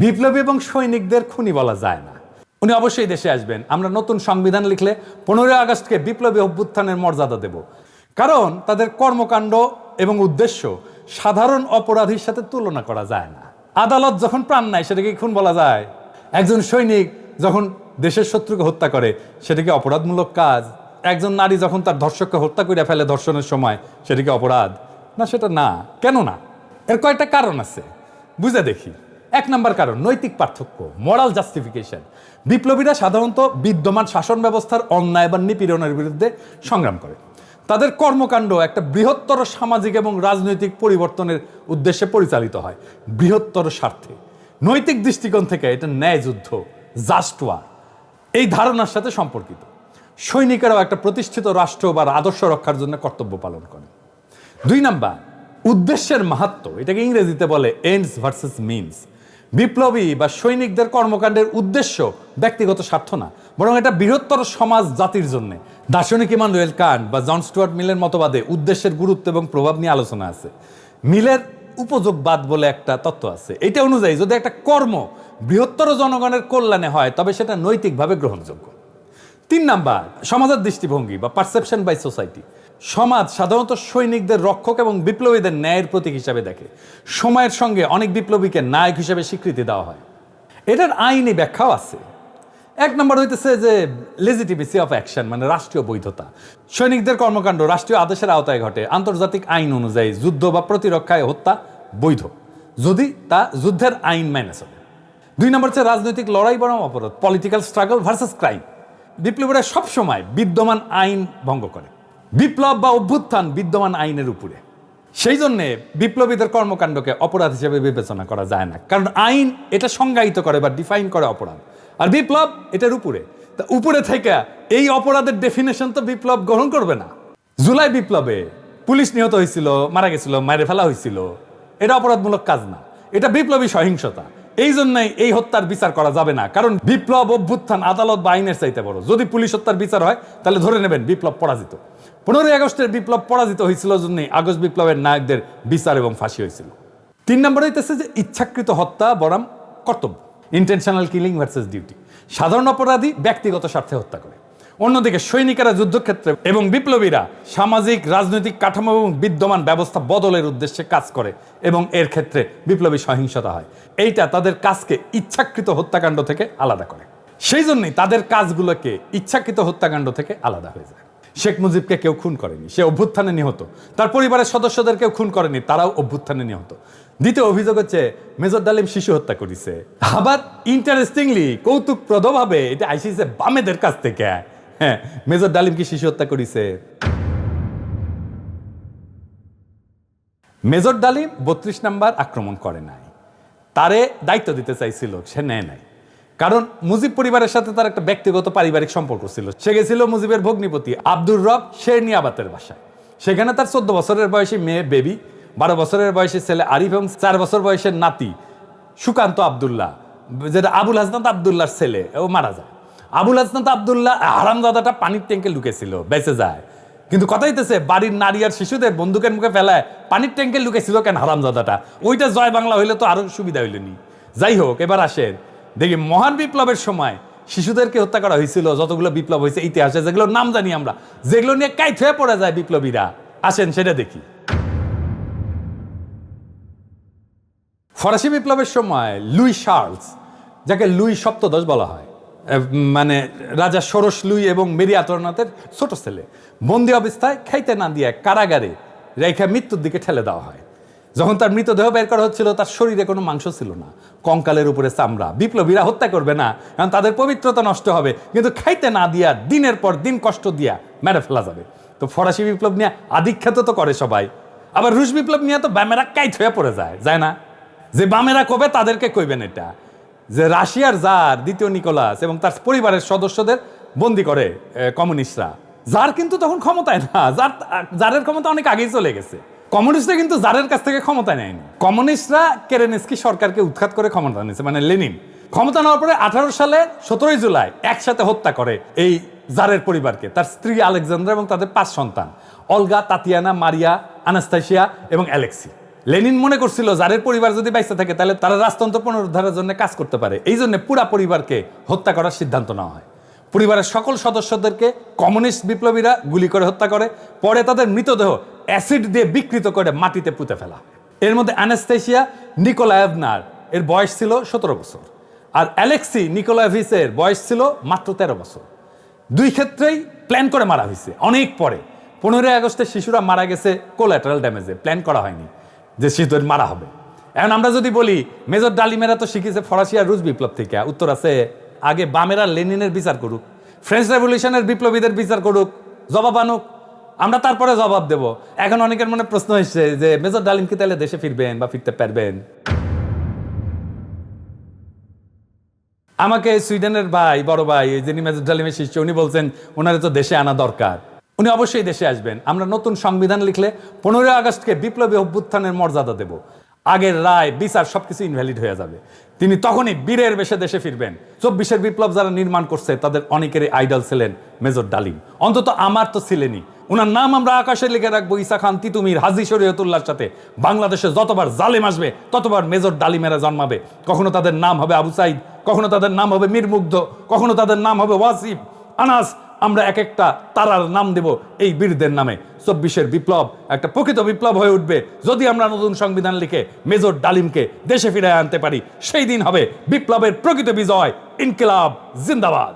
বিপ্লবী এবং সৈনিকদের খুনি বলা যায় না। উনি অবশ্যই দেশে আসবেন। আমরা নতুন সংবিধান লিখলে পনেরোই আগস্টকে বিপ্লবী অভ্যুত্থানের মর্যাদা দেব। কারণ তাদের কর্মকাণ্ড এবং উদ্দেশ্য সাধারণ অপরাধীর সাথে তুলনা করা যায় না। আদালত যখন প্রাণ নেয়, সেটাকে খুন বলা যায়? একজন সৈনিক যখন দেশের শত্রুকে হত্যা করে সেটা কি অপরাধমূলক কাজ। একজন নারী যখন তার ধর্ষককে হত্যা করে ফেলে ধর্ষণের সময় সেটা কি অপরাধ। না, সেটা না। কেন না এর কয়েকটা কারণ আছে। বুঝে দেখি। এক নম্বর কারণ, নৈতিক পার্থক্য মোরাল জাস্টিফিকেশন বিপ্লবীরা সাধারণত বিদ্যমান শাসন ব্যবস্থার অন্যায় বা নিপীড়নের বিরুদ্ধে সংগ্রাম করে। তাদের কর্মকাণ্ড একটা বৃহত্তর সামাজিক এবং রাজনৈতিক পরিবর্তনের উদ্দেশ্যে পরিচালিত হয়, বৃহত্তর স্বার্থে। নৈতিক দৃষ্টিকোণ থেকে এটা ন্যায় যুদ্ধ জাস্ট ওয়ার এই ধারণার সাথে সম্পর্কিত। সৈনিকেরাও একটা প্রতিষ্ঠিত রাষ্ট্র বা আদর্শ রক্ষার জন্য কর্তব্য পালন করে। দুই নাম্বার, উদ্দেশ্যের মাহাত্ম এটাকে ইংরেজিতে বলে এন্ডস ভার্সেস মিনস বিপ্লবী বা সৈনিকদের কর্মকাণ্ডের উদ্দেশ্য ব্যক্তিগত স্বার্থ না, বরং এটা বৃহত্তর সমাজ জাতির জন্য। দার্শনিক ইমানুয়েল কান্ট বা জন স্টুয়ার্ট মিলের মতবাদে উদ্দেশ্যের গুরুত্ব এবং প্রভাব নিয়ে আলোচনা আছে। মিলের উপযোগবাদ বলে একটা তত্ত্ব আছে। এটা অনুযায়ী যদি একটা কর্ম বৃহত্তর জনগণের কল্যাণে হয়, তবে সেটা নৈতিকভাবে গ্রহণযোগ্য। তিন নাম্বার, সমাজের দৃষ্টিভঙ্গি বা পারসেপশন বাই সোসাইটি সমাজ সাধারণত সৈনিকদের রক্ষক এবং বিপ্লবীদের ন্যায়ের প্রতীক হিসাবে দেখে। সময়ের সঙ্গে অনেক বিপ্লবীকে নায়ক হিসাবে স্বীকৃতি দেওয়া হয়। এটার আইনি ব্যাখ্যাও আছে। এক নম্বর হইতেছে যে লেজিটিমেসি অফ অ্যাকশন মানে রাষ্ট্রীয় বৈধতা। সৈনিকদের কর্মকাণ্ড রাষ্ট্রীয় আদেশের আওতায় ঘটে। আন্তর্জাতিক আইন অনুযায়ী যুদ্ধ বা প্রতিরক্ষায় হত্যা বৈধ। যদি তা যুদ্ধের আইন মেনে চলে। দুই নম্বর হচ্ছে রাজনৈতিক লড়াই বরং অপরাধ পলিটিক্যাল স্ট্রাগল ভার্সেস ক্রাইম বিপ্লবীরা সবসময় বিদ্যমান আইন ভঙ্গ করে। বিপ্লব বা অভ্যুত্থান বিদ্যমান আইনের উপরে। সেই জন্যে বিপ্লবীদের কর্মকাণ্ডকে অপরাধ হিসেবে বিবেচনা করা যায় না। কারণ আইন এটা সংজ্ঞায়িত করে বা ডিফাইন করে অপরাধ। আর বিপ্লব এটার উপরে। তা উপরে থেকে এই অপরাধের ডেফিনেশন তো বিপ্লব গ্রহণ করবে না। জুলাই বিপ্লবে পুলিশ নিহত হয়েছিল, মারা গেছিল, মারে ফেলা হয়েছিল। এটা অপরাধমূলক কাজ না। এটা বিপ্লবী সহিংসতা। এই জন্যই এই হত্যার বিচার করা যাবে না। কারণ বিপ্লব, অভ্যুত্থান, আদালত বা আইনের চাইতে বড়। যদি পুলিশ হত্যার বিচার হয়, তাহলে ধরে নেবেন বিপ্লব পরাজিত। পনেরোই আগস্টের বিপ্লব পরাজিত হয়েছিল জন্যই আগস্ট বিপ্লবের নায়কদের বিচার এবং ফাঁসি হয়েছিল। তিন নম্বর হইতেছে যে ইচ্ছাকৃত হত্যা বরং কর্তব্য ইন্টেনশনাল কিলিং ভার্সেস ডিউটি সাধারণ অপরাধী ব্যক্তিগত স্বার্থে হত্যা করে। অন্যদিকে সৈনিকেরা যুদ্ধক্ষেত্রে এবং বিপ্লবীরা সামাজিক, রাজনৈতিক কাঠামো এবং বিদ্যমান ব্যবস্থা বদলের উদ্দেশ্যে কাজ করে এবং এর ক্ষেত্রে বিপ্লবী সহিংসতা হয়। এইটা তাদের কাজকে ইচ্ছাকৃত হত্যাকাণ্ড থেকে আলাদা করে। সেই জন্যই তাদের কাজগুলোকে ইচ্ছাকৃত হত্যাকাণ্ড থেকে আলাদা হয়ে যায়। শেখ মুজিবকে কেউ খুন করেনি, সে অভ্যুত্থানে নিহত। তার পরিবারের সদস্যদের কেউ খুন করেনি, তারাও অভ্যুত্থানে নিহত। দ্বিতীয় অভিযোগ হচ্ছে, মেজর ডালিম শিশু হত্যা করেছে। আবার ইন্টারেস্টিংলি কৌতুকপ্রদভাবে এটা আইসিছে বামেদের কাছ থেকে। হ্যাঁ মেজর ডালিম কি শিশু হত্যা করেছে? মেজর ডালিম বত্রিশ নাম্বার আক্রমণ করে নাই। তারে দায়িত্ব দিতে চাইছিল, সে নেয় নাই। কারণ মুজিব পরিবারের সাথে তার একটা ব্যক্তিগত পারিবারিক সম্পর্ক ছিল। সে গেছিল মুজিবের ভগ্নিপতি আব্দুর রব শেরনিয়াবাতের বাসায়। সেখানে তার চোদ্দ বছরের বয়সী মেয়ে বেবি, বারো বছরের বয়সী ছেলে আরিফ এবং চার বছর বয়সের নাতি সুকান্ত আবদুল্লাহ, যেটা আবুল হাসনাত আবদুল্লাহর ছেলে ও মারা যায়। আবুল হাসনাত আবদুল্লাহ হারামজাদাটা পানির ট্যাঙ্কে লুকেছিল, বেঁচে যায়। কিন্তু কথা হইতেছে, বাড়ির নারী আর শিশুদের বন্দুকের মুখে ফেলায় পানির ট্যাঙ্কে লুকেছিল কেন হারামজাদাটা? ওইটা জয় বাংলা হইলে তো আরও সুবিধা হইলেনি। যাই হোক, এবার আসেন। দেখি মহান বিপ্লবের সময় শিশুদেরকে হত্যা করা হয়েছিল, যতগুলো বিপ্লব হয়েছে, ইতিহাসে যেগুলো নাম জানি আমরা, যেগুলো নিয়ে কাইত হয়ে পড়ে যায় বিপ্লবীরা। আসেন, সেটা দেখি। ফরাসি বিপ্লবের সময় লুই শার্লস, যাকে লুই সপ্তদশ বলা হয় মানে রাজা ষোড়শ লুই এবং মেরি আতরনাথের ছোট ছেলে, বন্দি অবস্থায় খাইতে না দিয়ে কারাগারে রেখা মৃত্যুর দিকে ঠেলে দেওয়া হয়। যখন তার মৃতদেহ বের করা হচ্ছিল, তার শরীরে কোনো মাংস ছিল না। কঙ্কালের উপরে চামড়া। বিপ্লবীরা হত্যা করবে না, কারণ তাদের পবিত্রতা নষ্ট হবে। কিন্তু খাইতে না দিয়া, দিনের পর দিন কষ্ট দিয়া মেরে ফেলা যাবে। তো ফরাসি বিপ্লব নিয়ে আধিখ্যাত তো করে সবাই। আবার রুশ বিপ্লব নিয়ে তো ব্যামেরা কাইত হয়ে পড়ে যায় যায় না? যে বামেরা কবে তাদেরকে কইবেন এটা? যে রাশিয়ার জার দ্বিতীয় নিকোলাস এবং তার পরিবারের সদস্যদের বন্দি করে কমিউনিস্টরা। যার কিন্তু তখন ক্ষমতায় না, যার জারের ক্ষমতা অনেক আগেই চলে গেছে। কমিউনিস্টরা কিন্তু জারের কাছ থেকে ক্ষমতা নেয়নি। কমিউনিস্টরা কেরেনেস্কি সরকারকে উৎখাত করে ক্ষমতা নিয়েছে মানে লেনিন। ক্ষমতা নেওয়ার পরে আঠারো সালে সতেরোই জুলাই একসাথে হত্যা করে এই জারের পরিবারকে, তার স্ত্রী আলেকজান্ড্রা এবং তাদের পাঁচ সন্তান, অলগা, তাতিয়ানা, মারিয়া আনাস্তাসিয়া এবং অ্যালেক্সি। লেনিন মনে করছিল যারের পরিবার যদি বাইসে থাকে, তাহলে তারা রাজতন্ত্র পুনরুদ্ধারের জন্য কাজ করতে পারে। এই জন্য পুরা পরিবারকে হত্যা করার সিদ্ধান্ত নেওয়া হয়। পরিবারের সকল সদস্যদেরকে কমিউনিস্ট বিপ্লবীরা গুলি করে হত্যা করে, পরে তাদের মৃতদেহ অ্যাসিড দিয়ে বিকৃত করে মাটিতে পুঁতে ফেলা। এর মধ্যে অ্যানাস্তেশিয়া নিকোলায়েভনার এর বয়স ছিল সতেরো বছর। আর অ্যালেক্সি নিকোলাভিসের বয়স ছিল মাত্র তেরো বছর। দুই ক্ষেত্রেই প্ল্যান করে মারা হয়েছে, অনেক পরে। পনেরোই আগস্টে শিশুরা মারা গেছে কোল্যাটারাল ড্যামেজে, প্ল্যান করা হয়নি যে শিশুদের মারা হবে। এখন আমরা যদি বলি, মেজর ডালিমেরা তো শিখেছে ফরাসি আর রুশ বিপ্লব থেকে, উত্তর আছে আগে বামেরা লেনিনের বিচার করুক ফ্রেঞ্চ রেভলিউশনের বিপ্লবীদের বিচার করুক, জবাব আনুক, আমরা তারপরে জবাব দেব। এখন অনেকের মনে প্রশ্ন এসছে যে, মেজর ডালিম কি তাহলে দেশে ফিরবেন বা ফিরতে পারবেন? আমাকে সুইডেনের ভাই, বড় ভাই, যিনি মেজর ডালিমের শিষ্য, উনি বলছেন, ওনারে তো দেশে আনা দরকার। উনি অবশ্যই দেশে আসবেন। আমরা নতুন সংবিধান লিখলে পনেরোই আগস্টকে বিপ্লবী অভ্যুত্থানের মর্যাদা দেব। আগের রায়, বিচার সবকিছু ইনভ্যালিড হয়ে যাবে। তিনি তখনই বীরের বেশে দেশে ফিরবেন। চব্বিশের বিপ্লব যারা নির্মাণ করছে, তাদের অনেকেরই আইডল ছিলেন মেজর ডালিম। অন্তত আমার তো ছিলেনই। ওনার নাম আমরা আকাশে লিখে রাখব ইসা খান, তিতুমির, হাজি শরীয়তুল্লাহর সাথে। বাংলাদেশে যতবার জালেম আসবে, ততবার মেজর ডালিমেরা জন্মাবে। কখনো তাদের নাম হবে আবু সাইদ, কখনো তাদের নাম হবে মীর মুগ্ধ, কখনো তাদের নাম হবে ওয়াসিফ, আনাস আমরা এক একটা তারার নাম দেব এই বীরদের নামে। চব্বিশের বিপ্লব, একটা প্রকৃত বিপ্লব হয়ে উঠবে যদি আমরা নতুন সংবিধান লিখে মেজর ডালিমকে দেশে ফিরে আনতে পারি। সেই দিন হবে বিপ্লবের প্রকৃত বিজয়, ইনকিলাব, জিন্দাবাদ।